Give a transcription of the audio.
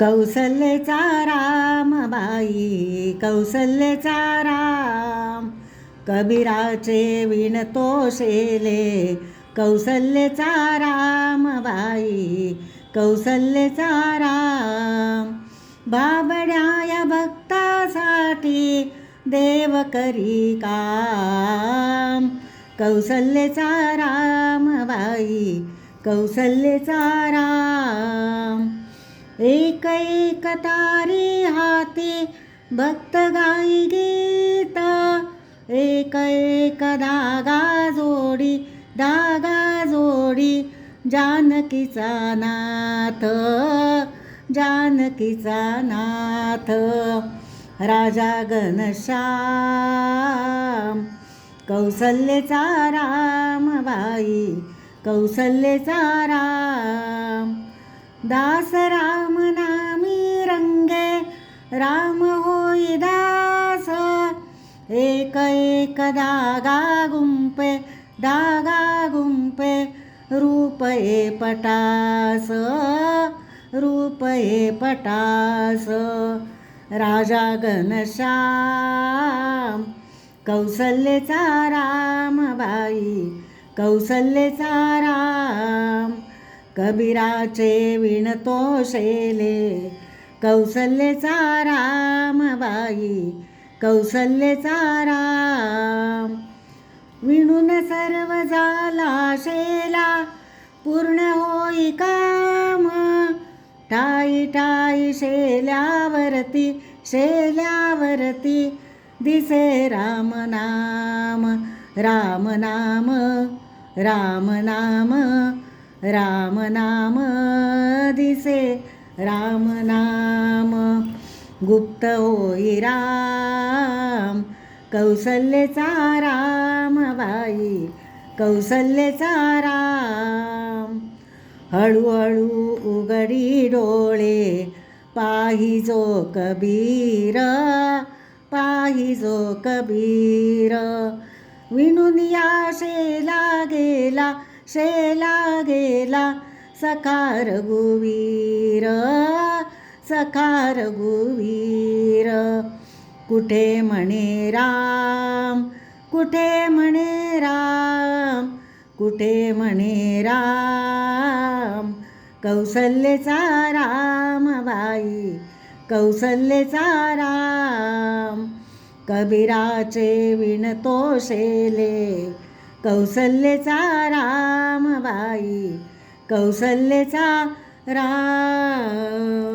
कौसल्यचा राम बाई कौसल्यचा राम. कबीराचे विणतो शेले कौसल्यचा राम बाई कौसल्यचा राम. बाबड्या या भक्तासाठी देव करी काम. कौसल्यचा राम बाई कौसल्यचा राम. एक कै तारी हाती भक्त गाई गीता. एक एक धागा जोडी धागा जोडी जानकीचा नाथ जानकीचा नाथ. राजा घनश्याम कौसल्यचा राम बाई कौसल्यचा राम. दास राम राम होई दास एक एक दागा गुंपे दागा गुंपे रूपये पटास रूपये पटास। राजा घनश्याम कौसल्यचा राम बाई कौसल्यचा राम कबीराचे विणतो शेले कौसल्यचा राम बाई कौसल्यचा राम. विणून सर्व झाला शेला पूर्ण होई काम. टाई टाई शेल्यावरती शेल्यावरती दिसे राम नाम राम नाम राम नाम राम नाम दिसे राम नाम. गुप्त होई राम. कौसल्यचा राम बाई. कौसल्यचा राम. हळूहळू उघडी डोळे. पाहिजो कबीर. पाहिजो कबीर. विणून या शेला गेला शेला गेला. सकार गुवीर सकार गुवीर. कुठे म्हणे राम कुठे म्हणे राम कुठे म्हणे राम. कौसल्यचा राम बाई कौसल्यचा राम. कबीराचे विणतो शेले कौसल्यचा राम बाई कौसल्येचा राम.